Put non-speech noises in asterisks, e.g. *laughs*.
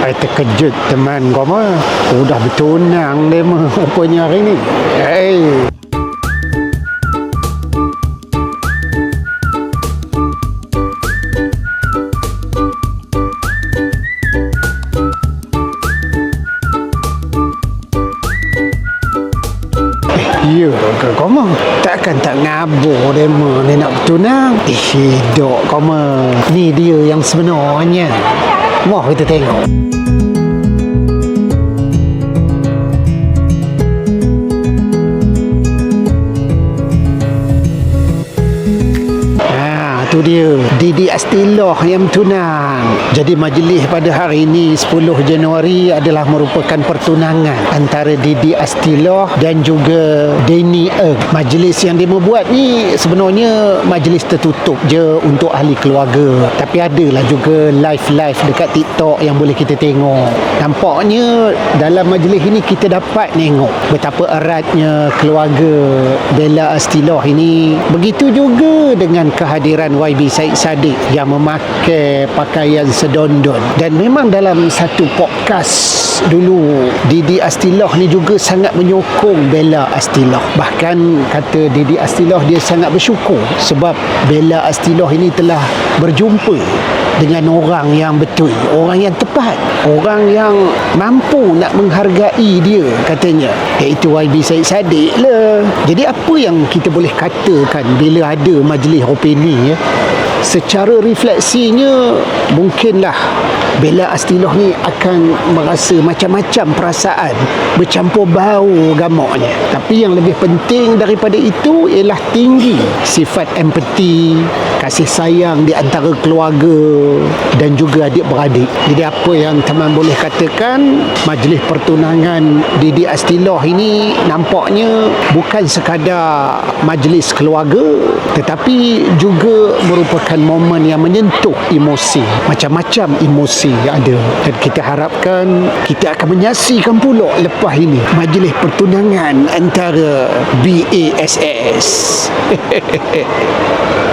Saya terkejut teman kau mah. Udah bertunang dia mah *laughs* rupanya hari ni. Hey. Ya ke kau mah? Takkan tak ngabur dia ni nak bertunang. Eh, hidup mah. Ni dia yang sebenarnya. Wah, kita tengok. Ha, tu dia. Didi Astiloh yang tunang Jadi majlis pada hari ini 10 Januari adalah merupakan pertunangan Antara Didi Astiloh dan juga Denny Erg Majlis yang dia membuat ni sebenarnya majlis tertutup je untuk ahli keluarga. Tapi adalah juga live-live dekat TikTok yang boleh kita tengok. Nampaknya dalam majlis ini kita dapat tengok Betapa eratnya keluarga Bella Astiloh ini. Begitu juga dengan kehadiran YB Said Sadiq yang memakai pakaian sedondon. Dan memang dalam satu podcast dulu Didi Astiloh ni juga sangat menyokong Bella Astiloh. Bahkan kata Didi Astiloh dia sangat bersyukur sebab Bella Astiloh ini telah berjumpa dengan orang yang betul orang yang tepat orang yang mampu nak menghargai dia katanya. Iaitu YB Said Sadiq lah. Jadi apa yang kita boleh katakan bila ada majlis opini ya secara refleksinya mungkinlah Bella Astiloh ni akan merasa macam-macam perasaan bercampur bau gamaknya. Tapi yang lebih penting daripada itu ialah tinggi sifat empati kasih sayang di antara keluarga dan juga adik-beradik. Jadi apa yang teman boleh katakan majlis pertunangan Didi Astiloh ini nampaknya bukan sekadar majlis keluarga tetapi juga merupakan momen yang menyentuh emosi macam-macam emosi yang ada. Dan kita harapkan kita akan menyaksikan pula lepas ini majlis pertunangan antara BASS *laughs*